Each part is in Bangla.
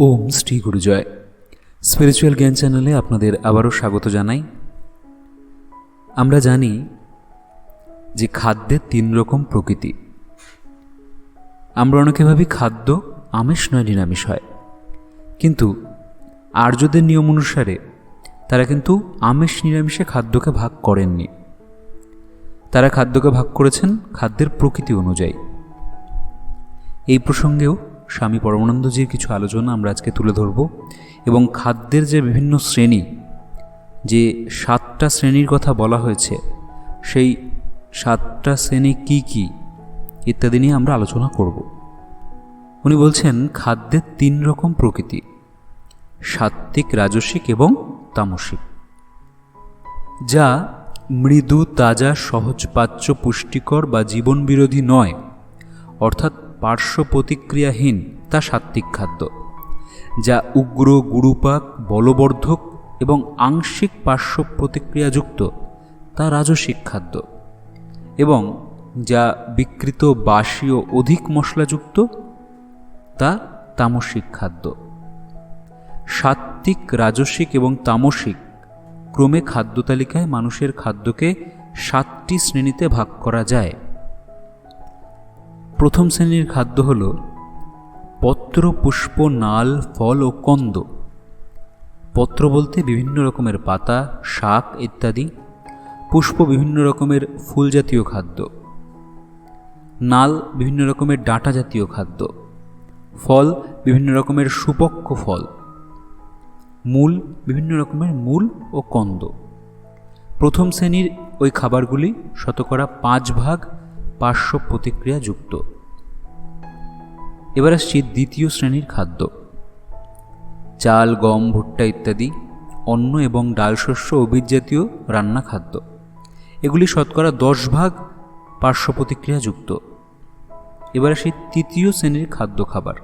ওম শ্রী গুরুজয়। স্পিরিচুয়াল জ্ঞান চ্যানেলে আপনাদের আবারও স্বাগত জানাই। আমরা জানি যে খাদ্যের তিন রকম প্রকৃতি। আমরা অনেকে ভাবি খাদ্য আমিষ নয় নিরামিষ হয়। কিন্তু আর্যদের নিয়ম অনুসারে তারা কিন্তু আমিষ নিরামিষে খাদ্যকে ভাগ করেননি। তারা খাদ্যকে ভাগ করেছেন খাদ্যের প্রকৃতি অনুযায়ী। এই প্রসঙ্গেও স্বামী পরমানন্দজির কিছু আলোচনা আমরা আজকে তুলে ধরব এবং খাদ্যের যে বিভিন্ন শ্রেণি, যে সাতটা শ্রেণির কথা বলা হয়েছে, সেই সাতটা শ্রেণি কি কি ইত্যাদি নিয়ে আমরা আলোচনা করব। উনি বলছেন, খাদ্যের তিন রকম প্রকৃতি, সাত্ত্বিক রাজসিক এবং তামসিক যা মৃদু, তাজা সহজপাচ্য পুষ্টিকর বা জীবন বিরোধী নয়, অর্থাৎ পার্শ্ব প্রতিক্রিয়াহীন তা সাত্ত্বিক খাদ্য, যা উগ্র গুরুপাক, বলবর্ধক এবং আংশিক পার্শ্ব প্রতিক্রিয়াযুক্ত তা রাজসিক খাদ্য এবং যা বিকৃত বাসি ও অধিক মশলাযুক্ত তা তামসিক খাদ্য। সাত্ত্বিক, রাজসিক এবং তামসিক ক্রমে খাদ্য তালিকায় মানুষের খাদ্যকে সাতটি শ্রেণীতে ভাগ করা যায়। প্রথম শ্রেণির খাদ্য হল পত্র, পুষ্প, নাল, ফল ও কন্দ। পত্র বলতে বিভিন্ন রকমের পাতা, শাক ইত্যাদি। পুষ্প বিভিন্ন রকমের ফুল জাতীয় খাদ্য। নাল বিভিন্ন রকমের ডাঁটা জাতীয় খাদ্য। ফল বিভিন্ন রকমের সুপক্ষ ফল। মূল বিভিন্ন রকমের মূল ও কন্দ। প্রথম শ্রেণির ওই খাবারগুলি শতকরা পাঁচ ভাগ পার্শ্ব প্রতিক্রিয়াযুক্ত। এবার আসছি দ্বিতীয় শ্রেণির খাদ্য। চাল, গম, ভুট্টা ইত্যাদি অন্ন এবং ডাল শস্য ও জাতীয় রান্না খাদ্য। এগুলি শতকরা দশ ভাগ পার্শ্ব প্রতিক্রিয়াযুক্ত। এবার আসি তৃতীয় শ্রেণির খাদ্য খাবার,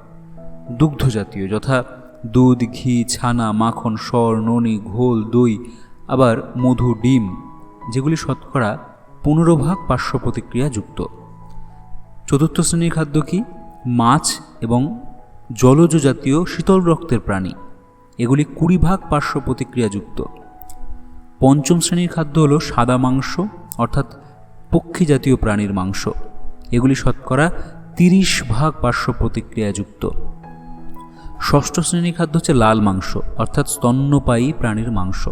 দুগ্ধ জাতীয় যথা দুধ, ঘি, ছানা, মাখন সর ননি, ঘোল, দই, আবার মধু, ডিম, যেগুলি শতকরা পনেরো ভাগ পার্শ্ব প্রতিক্রিয়া যুক্ত। চতুর্থ শ্রেণির খাদ্য কি? মাছ এবং জলজ জাতীয় শীতল রক্তের প্রাণী। এগুলি কুড়ি ভাগ পার্শ্ব প্রতিক্রিয়াযুক্ত পঞ্চম শ্রেণির খাদ্য হলো সাদা মাংস, অর্থাৎ পক্ষী জাতীয় প্রাণীর মাংস। এগুলি শতকরা তিরিশ ভাগ পার্শ্ব প্রতিক্রিয়াযুক্ত ষষ্ঠ শ্রেণির খাদ্য হচ্ছে লাল মাংস, অর্থাৎ স্তন্যপায়ী প্রাণীর মাংস,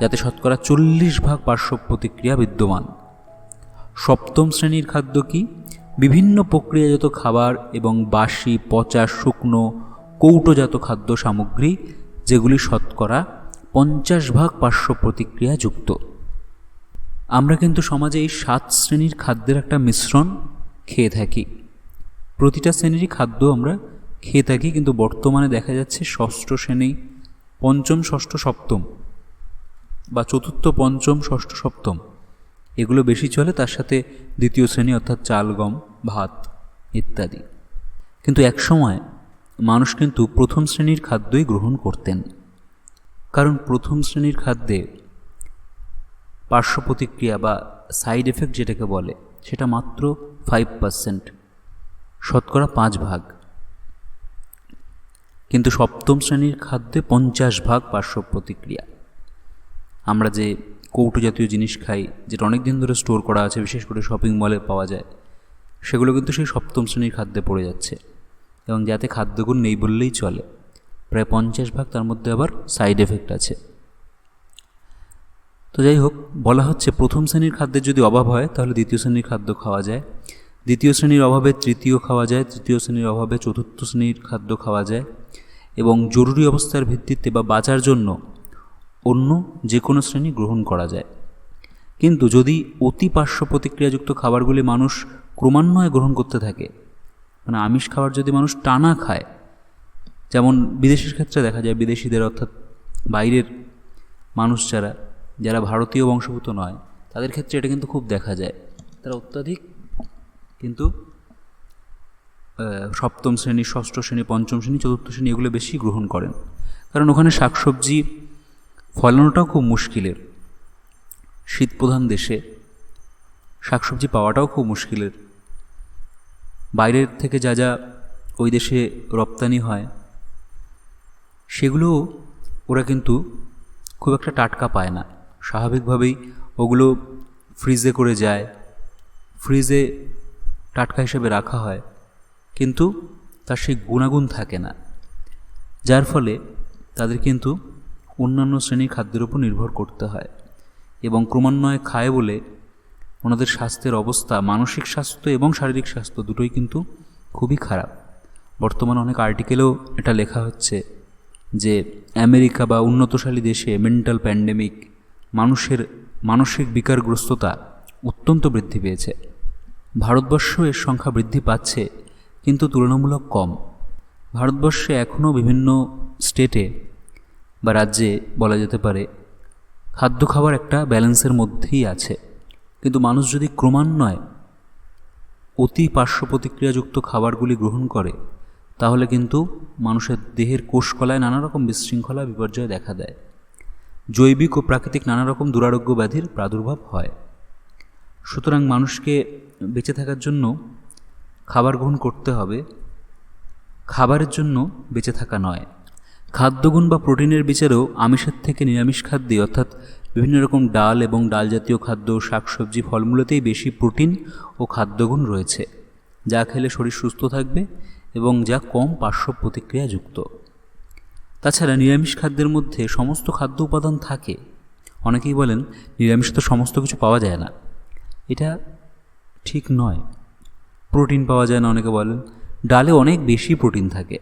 যাতে শতকরা চল্লিশ ভাগ পার্শ্ব প্রতিক্রিয়া বিদ্যমান। সপ্তম শ্রেণির খাদ্য কি? বিভিন্ন প্রক্রিয়াজাত খাবার এবং বাসি, পচা, শুকনো, কৌটোজাত খাদ্য সামগ্রী, যেগুলি শতকরা পঞ্চাশ ভাগ পার্শ্ব প্রতিক্রিয়া যুক্ত। আমরা কিন্তু সমাজে এই সাত শ্রেণির খাদ্যের একটা মিশ্রণ খেয়ে থাকি। প্রতিটা শ্রেণীরই খাদ্য আমরা খেয়ে থাকি, কিন্তু বর্তমানে দেখা যাচ্ছে ষষ্ঠ শ্রেণি, পঞ্চম, ষষ্ঠ, সপ্তম বা চতুর্থ, পঞ্চম, ষষ্ঠ, সপ্তম। এগুলো বেশি চলে তার সাথে দ্বিতীয় শ্রেণি অর্থাৎ চাল, গম, ভাত ইত্যাদি। কিন্তু একসময় মানুষ কিন্তু প্রথম শ্রেণির খাদ্যই গ্রহণ করতেন। কারণ প্রথম শ্রেণির খাদ্যে পার্শ্ব প্রতিক্রিয়া বা সাইড এফেক্ট যেটাকে বলে, সেটা মাত্র ফাইভ পার্সেন্ট শতকরা পাঁচ ভাগ। কিন্তু সপ্তম শ্রেণির খাদ্যে পঞ্চাশ ভাগ পার্শ্ব প্রতিক্রিয়া আমরা যে কৌটো জাতীয় জিনিস খাই, যেটা অনেক দিন ধরে স্টোর করা আছে, বিশেষ করে শপিং মলে পাওয়া যায়, সেগুলো কিন্তু সেই সপ্তম শ্রেণির খাদ্যে পড়ে যাচ্ছে। এবং যাতে খাদ্যগুণ নেই বললেই চলে। প্রায় পঞ্চাশ ভাগ তার মধ্যে আবার সাইড এফেক্ট আছে। তো যাই হোক, বলা হচ্ছে প্রথম শ্রেণির খাদ্যের যদি অভাব হয়, তাহলে দ্বিতীয় শ্রেণির খাদ্য খাওয়া যায়। দ্বিতীয় শ্রেণির অভাবে তৃতীয় খাওয়া যায়, তৃতীয় শ্রেণির অভাবে চতুর্থ শ্রেণির খাদ্য খাওয়া যায়। এবং জরুরি অবস্থার ভিত্তিতে বা বাঁচার জন্য অন্য যে কোনো শ্রেণি গ্রহণ করা যায়। কিন্তু যদি অতি পার্শ্ব প্রতিক্রিয়াযুক্ত খাবারগুলি মানুষ ক্রমান্বয়ে গ্রহণ করতে থাকে মানে আমিষ খাবার যদি মানুষ টানা খায়, যেমন বিদেশের ক্ষেত্রে দেখা যায় বিদেশিদের অর্থাৎ বাইরের মানুষ যারা যারা ভারতীয় বংশভূত নয়, তাদের ক্ষেত্রে এটা কিন্তু খুব দেখা যায়। তারা অত্যাধিক কিন্তু সপ্তম শ্রেণি, ষষ্ঠ শ্রেণি, পঞ্চম শ্রেণি, চতুর্থ শ্রেণি এগুলো বেশি গ্রহণ করেন। কারণ ওখানে শাকসবজি ফলানোটাও খুব মুশকিলের। শীতপ্রধান দেশে শাকসবজি পাওয়াটাও খুব মুশকিলের। বাইরের থেকে যা যা ওই দেশে রপ্তানি হয়, সেগুলো ওরা কিন্তু খুব একটা টাটকা পায় না। স্বাভাবিকভাবেই ওগুলো ফ্রিজে করে যায়, ফ্রিজে টাটকা হিসেবে রাখা হয়, কিন্তু তার সেই গুণাগুণ থাকে না। যার ফলে তাদের কিন্তু অন্যান্য শ্রেণির খাদ্যের উপর নির্ভর করতে হয় এবং ক্রমান্বয়ে খায় বলে ওনাদের স্বাস্থ্যের অবস্থা, মানসিক স্বাস্থ্য এবং শারীরিক স্বাস্থ্য দুটোই কিন্তু খুবই খারাপ। বর্তমানে অনেক আর্টিকেলেও এটা লেখা হচ্ছে যে আমেরিকা বা উন্নতশালী দেশে মেন্টাল প্যান্ডেমিক মানুষের মানসিক বিকারগ্রস্ততা অত্যন্ত বৃদ্ধি পেয়েছে। ভারতবর্ষ এর সংখ্যা বৃদ্ধি পাচ্ছে, কিন্তু তুলনামূলক কম। ভারতবর্ষে এখনও বিভিন্ন স্টেটে বা রাজ্যে বলা যেতে পারে, খাদ্য খাবার একটা ব্যালেন্সের মধ্যেই আছে। কিন্তু মানুষ যদি ক্রমান্বয়ে অতি পার্শ্ব প্রতিক্রিয়াযুক্ত খাবারগুলি গ্রহণ করে, তাহলে কিন্তু মানুষের দেহের কোষকলায় নানা রকম বিশৃঙ্খলা, বিপর্যয় দেখা দেয়। জৈবিক ও প্রাকৃতিক নানা রকম দুরারোগ্য ব্যাধির প্রাদুর্ভাব হয়। সুতরাং মানুষকে বেঁচে থাকার জন্য খাবার গ্রহণ করতে হবে। খাবারের জন্য বেঁচে থাকা নয়। খাদ্যগুণ বা প্রোটিনের বিচারেও আমিষের থেকে নিরামিষ খাদ্যে, অর্থাৎ বিভিন্ন রকম ডাল এবং ডাল জাতীয় খাদ্য, শাকসবজি, ফলমূলতেই বেশি প্রোটিন ও খাদ্যগুণ রয়েছে, যা খেলে শরীর সুস্থ থাকবে এবং যা কম পার্শ্ব প্রতিক্রিয়াযুক্ত। তাছাড়া নিরামিষ খাদ্যের মধ্যে সমস্ত খাদ্য উপাদান থাকে। অনেকেই বলেন, নিরামিষে তো সমস্ত কিছু পাওয়া যায় না। এটা ঠিক নয়। প্রোটিন পাওয়া যায় না, অনেকে বলেন। ডালে অনেক বেশি প্রোটিন থাকে।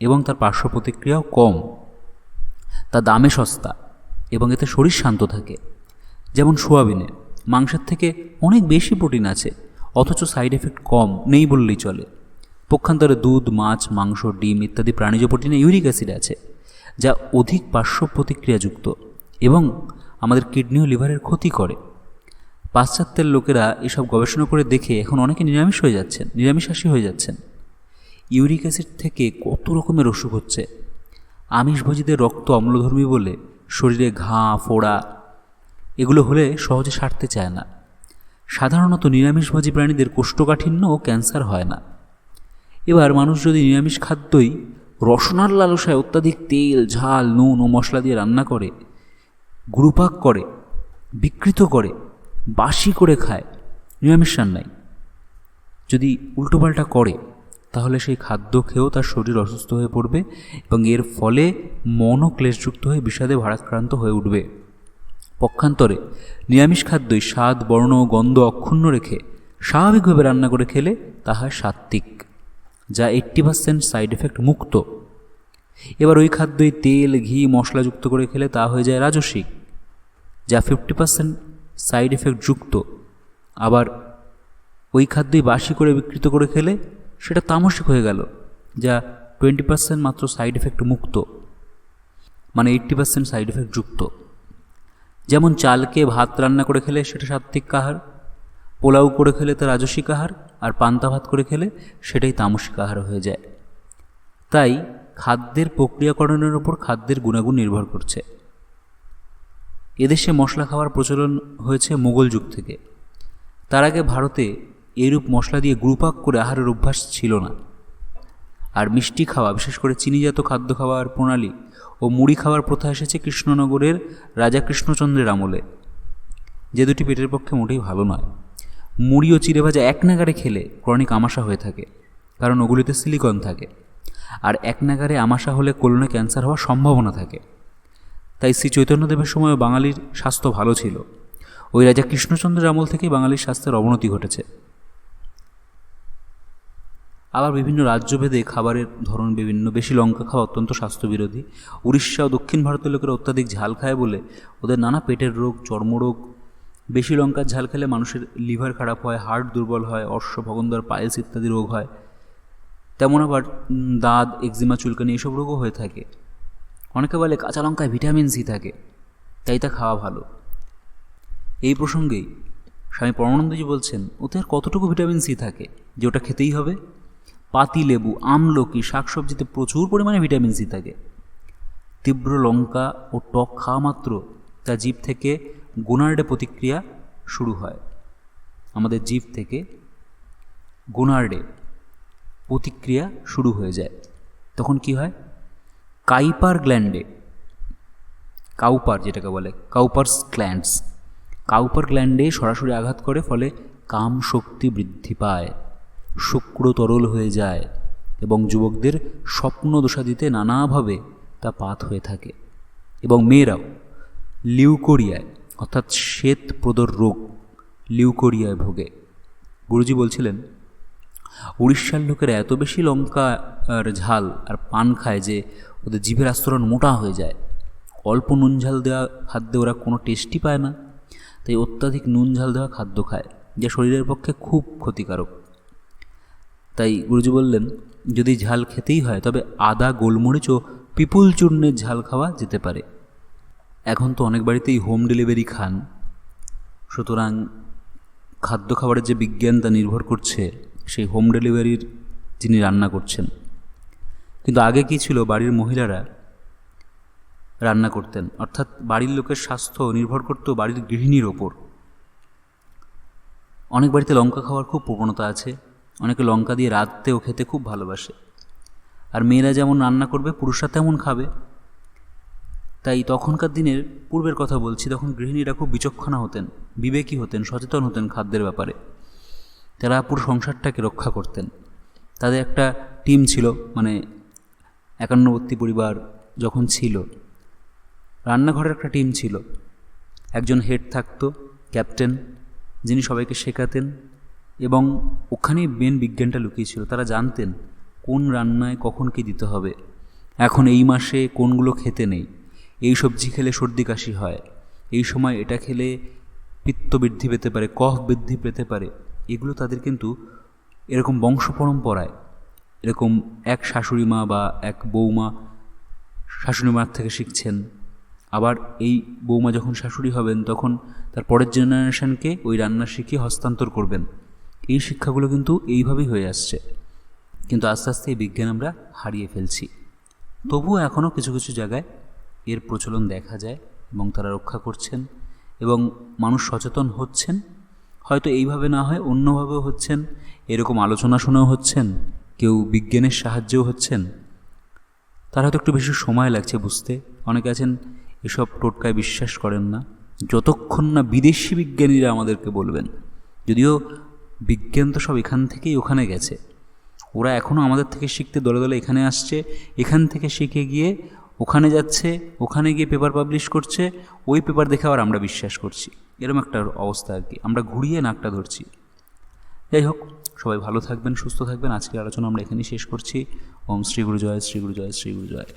এবং তার পার্শ্ব প্রতিক্রিয়াও কম। তা দামে সস্তা এবং এতে শরীর শান্ত থাকে। যেমন সোয়াবিনে, মাংসের থেকে অনেক বেশি প্রোটিন আছে, অথচ সাইড এফেক্ট কম, নেই বললেই চলে। পক্ষান্তরে দুধ, মাছ, মাংস, ডিম ইত্যাদি প্রাণীজ প্রোটিনে ইউরিক অ্যাসিড আছে, যা অধিক পার্শ্ব প্রতিক্রিয়াযুক্ত এবং আমাদের কিডনি ও লিভারের ক্ষতি করে। পাশ্চাত্যের লোকেরা এসব গবেষণা করে দেখে এখন অনেকে নিরামিষ হয়ে যাচ্ছেন নিরামিষাসী হয়ে যাচ্ছেন। ইউরিক অ্যাসিড থেকে কত রকমের অসুখ হচ্ছে? আমিষভোজীদের রক্ত অম্লধর্মী বলে শরীরে ঘা, ফোড়া, এগুলো হলে সহজে সারতে চায় না। সাধারণত নিরামিষভোজী প্রাণীদের কোষ্ঠকাঠিন্য ও ক্যান্সার হয় না। এবার মানুষ যদি নিরামিষ খাদ্যই রসনার লালসায় অত্যাধিক তেল, ঝাল, নুন ও মশলা দিয়ে রান্না করে, গুরুপাক করে, বিকৃত করে, বাসি করে খায়, নিরামিষ রান্নায় যদি উল্টোপাল্টা করে তাহলে সেই খাদ্য খেয়েও তার শরীর অসুস্থ হয়ে পড়বে এবং এর ফলে মনও ক্লেশযুক্ত হয়ে বিষাদে ভারাক্রান্ত হয়ে উঠবে। পক্ষান্তরে নিরামিষ খাদ্যই স্বাদ, বর্ণ গন্ধ অক্ষুণ্ণ রেখে স্বাভাবিকভাবে রান্না করে খেলে তাহা সাত্ত্বিক, যা এইট্টি পার্সেন্ট সাইড এফেক্ট মুক্ত। এবার ওই খাদ্যই তেল, ঘি মশলাযুক্ত করে খেলে তা হয়ে যায় রাজস্বিক, যা ফিফটি পার্সেন্ট সাইড এফেক্ট যুক্ত। আবার ওই খাদ্যই বাসি করে বিকৃত করে খেলে সেটা তামসিক হয়ে গেল, যা টোয়েন্টি পার্সেন্ট মাত্র সাইড এফেক্ট মুক্ত মানে এইট্টি পার্সেন্ট সাইড এফেক্ট যুক্ত। যেমন চালকে ভাত রান্না করে খেলে সেটা সাত্ত্বিক আহার, পোলাও করে খেলে তা রাজস্বিক আহার, আর পান্তা ভাত করে খেলে সেটাই তামসিক আহার হয়ে যায়। তাই খাদ্যের প্রক্রিয়াকরণের ওপর খাদ্যের গুণাগুণ নির্ভর করছে। এদেশে মশলা খাওয়ার প্রচলন হয়েছে মোগল যুগ থেকে। তার আগে ভারতে এরূপ মশলা দিয়ে গ্রুপাক করে আহারের অভ্যাস ছিল না। আর মিষ্টি খাওয়া, বিশেষ করে চিনিজাত খাদ্য খাওয়ার প্রণালী ও মুড়ি খাওয়ার প্রথা এসেছে কৃষ্ণনগরের রাজা কৃষ্ণচন্দ্রের আমলে। যে দুটি পেটের পক্ষে মোটেই ভালো নয়। মুড়ি ও চিড়ে ভাজা এক নাগারে খেলে ক্রনিক আমাশা হয়ে থাকে, কারণ ওগুলিতে সিলিকন থাকে। আর এক নাগারে আমাশা হলে কোলনে ক্যান্সার হওয়ার সম্ভাবনা থাকে। তাই শ্রী চৈতন্যদেবের সময় বাঙালির স্বাস্থ্য ভালো ছিল। ওই রাজা কৃষ্ণচন্দ্রের আমল থেকেই বাঙালির স্বাস্থ্যের অবনতি ঘটেছে। আবার বিভিন্ন রাজ্যভেদে খাবারের ধরন বিভিন্ন। বেশি লঙ্কা খাওয়া অত্যন্ত স্বাস্থ্যবিরোধী। উড়িষ্যা ও দক্ষিণ ভারতের লোকেরা অত্যাধিক ঝাল খায় বলে ওদের নানা পেটের রোগ, চর্মরোগ। বেশি লঙ্কার ঝাল খেলে মানুষের লিভার খারাপ হয় হার্ট দুর্বল হয়, অর্শ, ভগন্দর পায়েস ইত্যাদি রোগ হয়। তেমন আবার দাঁত এক্সিমা চুলকানি এসব রোগও হয়ে থাকে। অনেকে বলে কাঁচা লঙ্কায় ভিটামিন সি থাকে, তাই তা খাওয়া ভালো। এই প্রসঙ্গেই স্বামী পরমানন্দজি বলছেন, ওতে আর কতটুকু ভিটামিন সি থাকে, যে ওটা খেতেই হবে? পাতি লেবু আমলকি শাকসবজিতে প্রচুর পরিমাণে ভিটামিন সি থাকে। তীব্র লঙ্কা ও টক খাওয়া মাত্র তা জীব থেকে গুনার্ডে প্রতিক্রিয়া শুরু হয়। আমাদের জীব থেকে গুনার্ডে প্রতিক্রিয়া শুরু হয়ে যায়। তখন কি হয়? কাইপার গ্ল্যান্ডে, কাউপার যেটাকে বলে কাউপার্স গ্ল্যান্ডস, কাউপার গ্ল্যান্ডে সরাসরি আঘাত করে, ফলে কাম শক্তি বৃদ্ধি পায়। শুক্র তরল হয়ে যায় এবং যুবকদের স্বপ্ন দোষাদিতে নানাভাবে তা পাত হয়ে থাকে। এবং মেয়েরাও, লিউকোরিয়ায়, অর্থাৎ শ্বেত প্রদর রোগ, লিউকোরিয়ায় ভোগে। গুরুজি বলছিলেন, উড়িষ্যার লোকেরা এত বেশি লঙ্কা আর ঝাল আর পান খায় যে ওদের জিভের আস্তরণ মোটা হয়ে যায়। অল্প নুন ঝাল দেওয়া খাদ্যে ওরা কোনো টেস্টই পায় না। তাই অত্যাধিক নুন ঝাল দেওয়া খাদ্য খায়, যা শরীরের পক্ষে খুব ক্ষতিকারক। তাই গুরুজি বললেন, যদি ঝাল খেতেই হয়, তবে আদা, গোলমরিচ ও পিপুল চূর্ণের ঝাল খাওয়া যেতে পারে। এখন তো অনেক বাড়িতেই হোম ডেলিভারি খান। সুতরাং খাদ্য খাবারের যে বিজ্ঞান তা নির্ভর করছে, সেই হোম ডেলিভারির যিনি রান্না করছেন। কিন্তু আগে কী ছিল, বাড়ির মহিলারা রান্না করতেন? অর্থাৎ বাড়ির লোকের স্বাস্থ্য নির্ভর করতো বাড়ির গৃহিণীর ওপর। অনেক বাড়িতে লঙ্কা খাওয়ার খুব প্রবণতা আছে। অনেকে লঙ্কা দিয়ে রাঁধতেও খেতে খুব ভালোবাসে। আর মেয়েরা যেমন রান্না করবে, পুরুষরা তেমন খাবে। তাই তখনকার দিনের পূর্বের কথা বলছি, তখন গৃহিণীরা খুব বিচক্ষণা হতেন, বিবেকী হতেন, সচেতন হতেন খাদ্যের ব্যাপারে। তারা পুরো সংসারটাকে রক্ষা করতেন। তাদের একটা টিম ছিল মানে একান্নবর্তী পরিবার যখন ছিল, রান্নাঘরের একটা টিম ছিল। একজন হেড থাকতো, ক্যাপ্টেন, যিনি সবাইকে শেখাতেন এবং ওখানেই মেন বিজ্ঞানটা লুকিয়ে ছিল তারা জানতেন কোন রান্নায় কখন কী দিতে হবে। এখন এই মাসে কোনগুলো খেতে নেই। এই সবজি খেলে সর্দি কাশি হয়। এই সময় এটা খেলে পিত্ত বৃদ্ধি পেতে পারে, কফ বৃদ্ধি পেতে পারে। এগুলো তাদের কিন্তু এরকম বংশ পরম্পরায়, এরকম এক শাশুড়ি মা বা এক বৌমা শাশুড়ি মার থেকে শিখছেন। আবার এই বৌমা যখন শাশুড়ি হবেন, তখন তার পরের জেনারেশনকে ওই রান্না শিখিয়ে হস্তান্তর করবেন। এই শিক্ষাগুলো কিন্তু এইভাবেই হয়ে আসছে। কিন্তু আস্তে আস্তে এই বিজ্ঞান আমরা হারিয়ে ফেলছি। তবুও এখনও কিছু কিছু জায়গায় এর প্রচলন দেখা যায় এবং তারা রক্ষা করছেন এবং মানুষ সচেতন হচ্ছেন। হয়তো এইভাবে না হয় অন্যভাবেও হচ্ছেন, এরকম আলোচনা শুনেও হচ্ছেন, কেউ বিজ্ঞানের সাহায্যেও হচ্ছেন। তার হয়তো একটু বেশি সময় লাগছে বুঝতে। অনেকে আছেন, এসব টোটকায় বিশ্বাস করেন না। যতক্ষণ না বিদেশি বিজ্ঞানীরা আমাদেরকে বলবেন, যদিও বিজ্ঞান তো সব এখান থেকেই ওখানে গেছে। ওরা এখনও আমাদের থেকে শিখতে দলে দলে এখানে আসছে, এখান থেকে শিখে গিয়ে ওখানে যাচ্ছে, ওখানে গিয়ে পেপার পাবলিশ করছে, ওই পেপার দেখে আবার আমরা বিশ্বাস করছি। এরকম একটা অবস্থা আর কি। আমরা ঘুরিয়ে নাকটা ধরছি। যাই হোক, সবাই ভালো থাকবেন, সুস্থ থাকবেন। আজকের আলোচনা আমরা এখানেই শেষ করছি। ওম শ্রী গুরু জয় শ্রী গুরু জয় শ্রী গুরু জয়